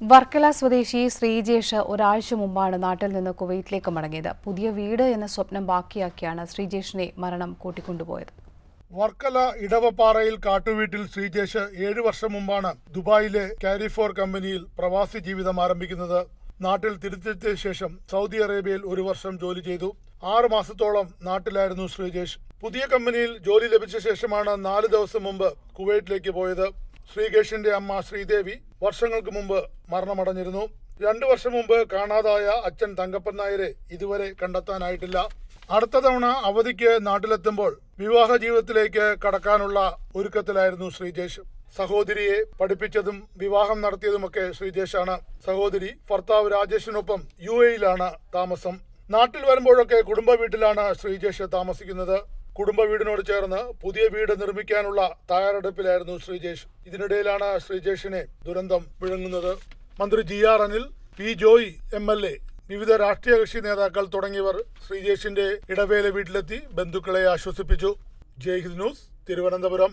വർക്കല സ്വദേശി ശ്രീജേഷ് ഒരാഴ്ച മുമ്പാണ് നാട്ടിൽ നിന്ന് കുവൈറ്റിലേക്ക് മടങ്ങിയത്. പുതിയ വീട് എന്ന സ്വപ്നം ബാക്കിയാക്കിയാണ് ശ്രീജേഷിനെ മരണം കൂട്ടിക്കൊണ്ടുപോയത്. വർക്കല ഇടവപ്പാറയിൽ കാട്ടുവീട്ടിൽ ശ്രീജേഷ് ഏഴു വർഷം മുമ്പാണ് ദുബായിലെ കാരിഫോർ കമ്പനിയിൽ പ്രവാസി ജീവിതം ആരംഭിക്കുന്നത്. നാട്ടിൽ തിരിച്ചെത്തിയ ശേഷം സൗദി അറേബ്യയിൽ ഒരു വർഷം ജോലി ചെയ്തു. ആറ് മാസത്തോളം നാട്ടിലായിരുന്നു ശ്രീജേഷ്. പുതിയ കമ്പനിയിൽ ജോലി ലഭിച്ച ശേഷമാണ് നാല് ദിവസം മുമ്പ് കുവൈറ്റിലേക്ക് പോയത്. ശ്രീകേഷിന്റെ അമ്മ ശ്രീദേവി വർഷങ്ങൾക്ക് മുമ്പ് മരണമടഞ്ഞിരുന്നു. രണ്ടു വർഷം മുമ്പ് കാണാതായ അച്ഛൻ തങ്കപ്പൻ നായരെ ഇതുവരെ കണ്ടെത്താനായിട്ടില്ല. അടുത്ത തവണ അവധിക്ക് നാട്ടിലെത്തുമ്പോൾ വിവാഹ ജീവിതത്തിലേക്ക് കടക്കാനുള്ള ഒരുക്കത്തിലായിരുന്നു ശ്രീജേഷ്. സഹോദരിയെ പഠിപ്പിച്ചതും വിവാഹം നടത്തിയതുമൊക്കെ ശ്രീജേഷാണ്. സഹോദരി ഭർത്താവ് രാജേഷിനൊപ്പം യു എയിലാണ് താമസം. നാട്ടിൽ വരുമ്പോഴൊക്കെ കുടുംബ വീട്ടിലാണ് ശ്രീജേഷ് താമസിക്കുന്നത്. കുടുംബ വീടിനോട് ചേർന്ന് പുതിയ വീട് നിർമ്മിക്കാനുള്ള തയ്യാറെടുപ്പിലായിരുന്നു ശ്രീജേഷ്. ഇതിനിടയിലാണ് ശ്രീജേഷിനെ ദുരന്തം വിഴുങ്ങുന്നത്. മന്ത്രി G R Anil P Joy M L A വിവിധ രാഷ്ട്രീയ കക്ഷി നേതാക്കൾ തുടങ്ങിയവർ ശ്രീജേഷിന്റെ ഇടവേല വീട്ടിലെത്തി ബന്ധുക്കളെ ആശ്വസിപ്പിച്ചു. ജയ്ഹിദ് ന്യൂസ് തിരുവനന്തപുരം.